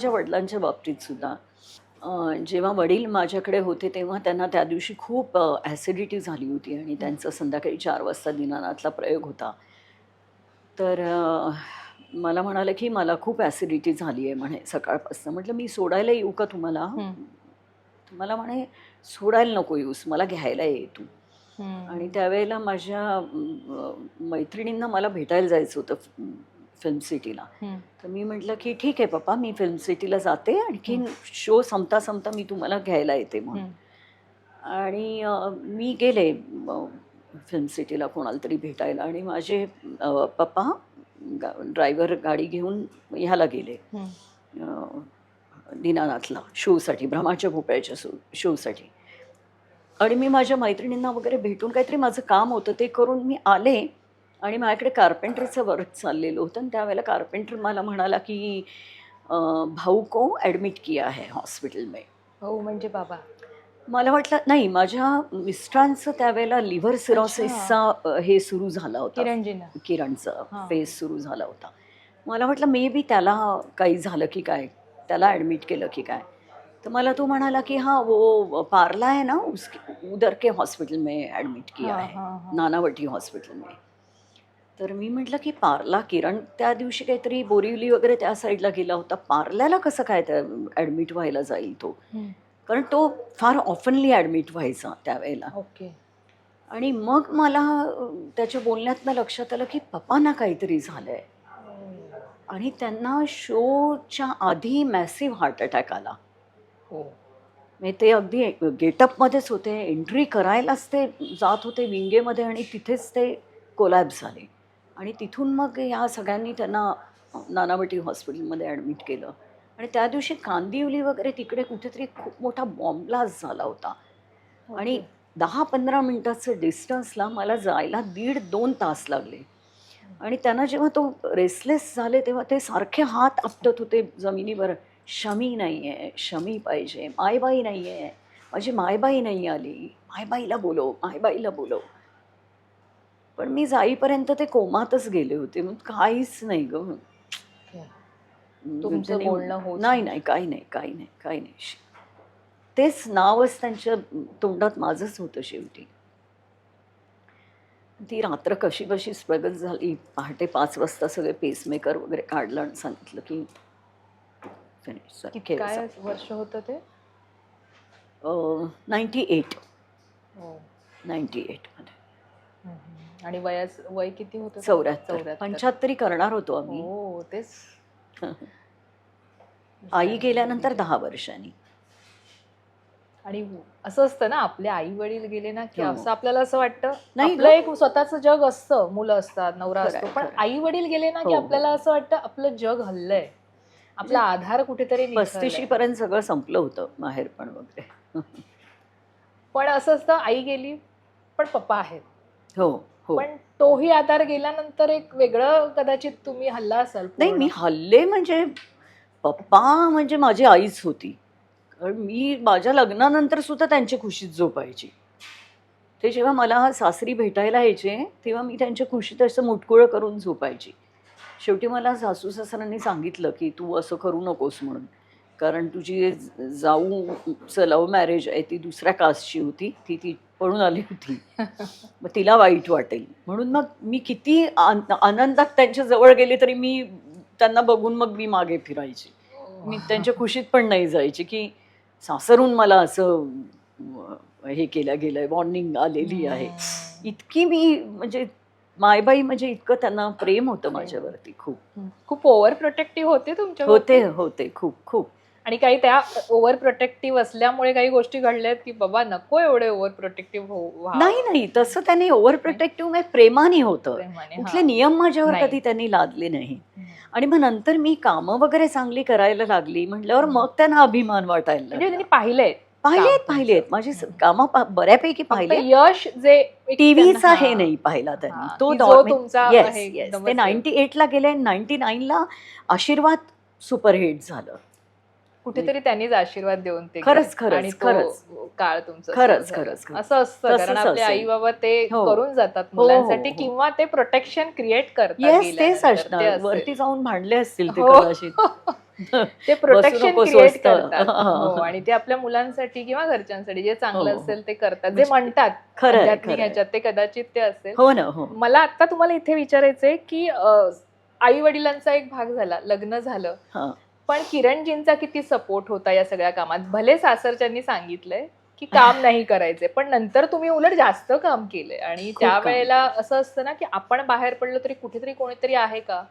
माझ्या वडिलांच्या बाबतीत सुद्धा. जेव्हा वडील माझ्याकडे होते तेव्हा त्यांना त्या दिवशी खूप ॲसिडिटी झाली होती आणि त्यांचा संध्याकाळी चार वाजता दिनानाथला प्रयोग होता. तर मला म्हणाले की मला खूप ॲसिडिटी झाली आहे म्हणे सकाळपासून. म्हटलं मी सोडायला येऊ का तुम्हाला. मला म्हणे सोडायला नको येऊस मला घ्यायला ये तू. आणि त्यावेळेला माझ्या मैत्रिणींना मला भेटायला जायचं होतं. फिल्म सिटीला. तर मी म्हटलं की ठीक आहे पप्पा मी फिल्म सिटीला जाते आणखीन शो संपता संपता मी तुम्हाला घ्यायला येते म्हणून. आणि मी गेले फिल्म सिटीला कोणाला तरी भेटायला आणि माझे पप्पा गा ड्रायव्हर गाडी घेऊन ह्याला गेले. दीनानाथला शोसाठी भ्रमाच्या भोपळ्याच्या शो शोसाठी. आणि मी माझ्या मैत्रिणींना वगैरे भेटून काहीतरी माझं काम होतं ते करून मी आले. आणि माझ्याकडे कार्पेंटरचं वर्क चाललेलं होतं. आणि त्यावेळेला कार्पेंटर मला म्हणाला की भाऊ को ॲडमिट किया है हॉस्पिटल में? हो म्हणजे बाबा. मला वाटलं नाही माझ्या मिस्टरांचं त्यावेळेला लिव्हर सिरोसिसचा हे सुरू झाला होता. किरणजींना. किरणचा हां. फेस सुरू झाला होता. मला वाटलं मे बी त्याला काही झालं की काय? त्याला ॲडमिट केलं की काय? तर मला तो म्हणाला की हाँ वो पार्ला है ना उसके उधर के हॉस्पिटल में ॲडमिट किया हां, है. हां, हां. नानावटी हॉस्पिटल में. तर मी म्हटलं की पार्ला किरण त्या दिवशी काहीतरी बोरिवली वगैरे त्या साईडला गेला होता. पार्ल्याला कसं काय त्या ॲडमिट व्हायला जाईल तो. कारण तो फार ऑफनली ॲडमिट व्हायचा त्यावेळेला. ओके. आणि मग मला त्याच्या बोलण्यातनं लक्षात आलं की पप्पांना काहीतरी झालं आहे आणि त्यांना शोच्या आधी मॅसिव्ह हार्ट अटॅक आला. हो. म्हणजे ते अगदी गेटअपमध्येच होते एंट्री करायलाच ते जात होते विंगेमध्ये आणि तिथेच ते कोलॅप्स झाले. आणि तिथून मग या सगळ्यांनी त्यांना नानावटी हॉस्पिटलमध्ये ॲडमिट केलं. आणि त्या दिवशी कांदिवली वगैरे तिकडे कुठेतरी खूप मोठा बॉम्ब ब्लास्ट झाला होता. आणि दहा पंधरा मिनटाचं डिस्टन्सला मला जायला दीड दोन तास लागले. आणि त्यांना जेव्हा तो रेसलेस झाले तेव्हा ते सारखे हात आपटत होते जमिनीवर. शमी नाही आहे शमी पाहिजे मायबाई नाही आहे माझी मायबाई नाही आली. मायबाईला बोलव मायबाईला बोलव. पण मी जाईपर्यंत ते कोमातच गेले होते. मग काहीच नाही ग. तुमचं त्यांनी- बोलणं होत नाही नाही. काही नाही काही नाही काही नाही. तेच नावच त्यांच्या तोंडात माझंच होतं शेवटी. ती रात्र कशी कशी स्ट्रगल झाली. पहाटे पाच वाजता सगळे पेसमेकर वगैरे काढलं आणि सांगितलं की काय वर्ष होतं ते? नाईन्टी एट हो. नाईन्टी एटमध्ये. आणि वयास वय किती होतं चौऱ्याहत्तर. पंच्याहत्तरी करणार होतो आम्ही. हो तेच. आई गेल्यानंतर दहा वर्षांनी. आणि असं असतं ना आपले आई वडील गेले ना की हो. असं आपल्याला असं वाटतं. नाही आपलं. एक स्वतःचं जग असतं मुलं असतात नवरा खरंय, असतो. पण खरंय. आई वडील गेले ना की हो. आपल्याला असं वाटतं आपलं जग हल्लंय. आपला आधार कुठेतरी. पस्तीशी पर्यंत सगळं संपलं होतं माहेर पण वगैरे. पण असं असतं आई गेली पण पप्पा आहेत. हो. पण तोही आधार गेल्यानंतर एक वेगळं कदाचित तुम्ही हल्ला असाल नाही. मी हल्ले म्हणजे पप्पा म्हणजे माझी आईच होती. कारण मी माझ्या लग्नानंतर सुद्धा त्यांच्या खुशीत झोपायची. ते जेव्हा मला सासरी भेटायला यायचे तेव्हा मी त्यांच्या खुशीत असं मुटकुळं करून झोपायची. शेवटी मला सासू सासऱ्यांनी सांगितलं की तू असं करू नकोस म्हणून. कारण तुझी जाऊ लव्ह मॅरेज आहे ती दुसऱ्या कास्टची होती. ती ती पळून आली होती. मग तिला वाईट वाटेल. म्हणून मग मी किती आन- आनंदात त्यांच्या जवळ गेले तरी मी त्यांना बघून मग मी मागे फिरायची. मी त्यांच्या खुशीत पण नाही जायची की सासरून मला असं अं, हे केलं गेलंय वॉर्निंग आलेली आहे. इतकी मी म्हणजे मायबाई म्हणजे इतकं त्यांना प्रेम होतं माझ्यावरती खूप. खूप ओव्हर प्रोटेक्टिव्ह होते तुमच्या होते होते. खूप खूप. आणि काही त्या ओव्हर प्रोटेक्टिव्ह असल्यामुळे काही गोष्टी घडल्यात की बाबा नको एवढे ओव्हर प्रोटेक्टिव्ह हो नाही नाही. तसं त्यांनी ओव्हर प्रोटेक्टिव्ह प्रेमाने होतं. कुठले नियम माझ्यावर. कधी त्यांनी लादले नाही. आणि मग नंतर मी कामं वगैरे चांगली करायला लागली. म्हटल्यावर मग त्यांना अभिमान वाटायला म्हणजे. त्यांनी पाहिलंय पाहिलेत पाहिलेत. माझी कामं बऱ्यापैकी पाहिले यश जे टीव्हीचा हे. नाही पाहिला त्यांनी. तो तुमचा ते नाईन्टी एटला गेले नाईन्टी नाईनला आशीर्वाद सुपरहिट झालं. कुठेतरी त्यांनीच आशीर्वाद देऊन ते खरंच. खरंच, खरंच. काळ तुमचा खरंच. खरंच. असं असतं कारण आपले. आई बाबा ते हो. करून जातात हो, मुलांसाठी हो. किंवा ते प्रोटेक्शन क्रिएट करतात तेच असणार. वरती जाऊन भांडले असतील ते. कदाचित ते प्रोटेक्शन क्रिएट. करतात आणि ते आपल्या मुलांसाठी किंवा घरच्यांसाठी जे चांगलं. असेल ते करतात जे म्हणजे म्हणतात. ह्याच्यात ते कदाचित ते असेल हो ना हो मला आता तुम्हाला इथे विचारायचंय की आई वडिलांचा एक भाग झाला लग्न झालं. पण किरणजींचा किती सपोर्ट होता या सगळ्या कामात भले सासरच्यांनी सांगितलंय की काम नाही करायचे पण नंतर तुम्ही उलट जास्त काम केलंय आणि त्यावेळेला असं असतं ना की आपण बाहेर पडलो तरी कुठेतरी कोणीतरी आहे का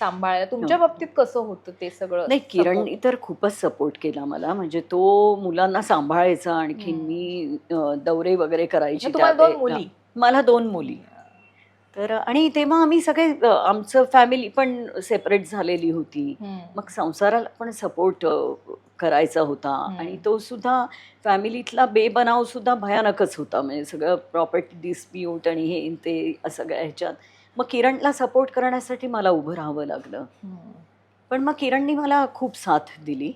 सांभाळायला तुमच्या हो. बाबतीत कसं होतं ते सगळं नाही? किरणनी तर खूपच सपोर्ट केला मला म्हणजे तो मुलांना सांभाळायचा आणखी. मी दौरे वगैरे करायची दोन. मुली मला दोन मुली तर आणि तेव्हा आम्ही सगळे आमचं फॅमिली पण सेपरेट झालेली होती. मग संसाराला पण सपोर्ट करायचा होता. आणि तो सुद्धा फॅमिलीतला बेबनाव सुद्धा भयानकच होता म्हणजे सगळं प्रॉपर्टी डिस्प्यूट आणि हे ते सगळ्या ह्याच्यात मग किरणला सपोर्ट करण्यासाठी मला उभं राहावं लागलं. पण मग किरणनी मला खूप साथ दिली.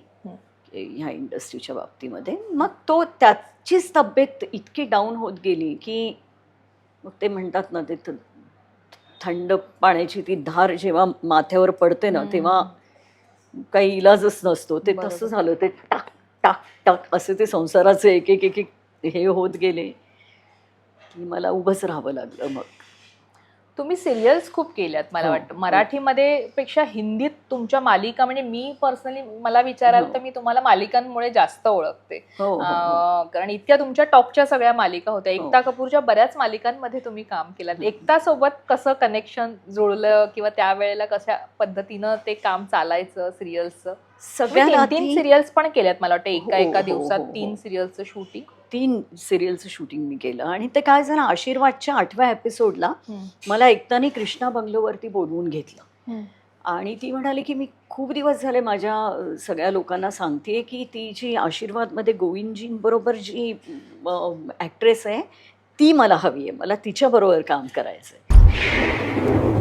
ह्या इंडस्ट्रीच्या बाबतीमध्ये मग तो त्याचीच तब्येत इतकी डाऊन होत गेली की मग ते म्हणतात ना ते थंड पाण्याची ती धार जेव्हा माथ्यावर पडते ना. तेव्हा काही इलाजच नसतो ते. तसं झालं ते टाक टाक टाक असे ते संसाराचे एक एक एक एक हे होत गेले की मला उभंच राहावं लागलं मग तुम्ही सिरियल्स खूप केल्यात मला हो, वाटतं हो. मराठीमध्ये पेक्षा हिंदीत तुमच्या मालिका म्हणजे मी पर्सनली मला विचाराल हो. तर मी तुम्हाला मालिकांमुळे जास्त ओळखते कारण इतक्या तुमच्या टॉपच्या सगळ्या मालिका होत्या. एकता कपूरच्या बऱ्याच मालिकांमध्ये तुम्ही काम केलात हं. एकता सोबत कसं कनेक्शन जुळलं किंवा त्यावेळेला कशा पद्धतीनं ते काम चालायचं सिरियल्सचं सगळ्यात तीन सिरियल्स पण केल्यात मला वाटतं. एका हो, एका हो, दिवसात हो. तीन सिरियल्सचं शूटिंग तीन सिरियलचं शूटिंग मी केलं. आणि ते काय झालं आशीर्वादच्या आठव्या एपिसोडला मला एकतानी कृष्णा बंगलोवरती बोलवून घेतलं. आणि ती म्हणाली की मी खूप दिवस झाले माझ्या सगळ्या लोकांना सांगते की ती जी आशीर्वादमध्ये गोविंदजींबरोबर जी ॲक्ट्रेस आहे ती मला हवी आहे. मला तिच्याबरोबर काम करायचं आहे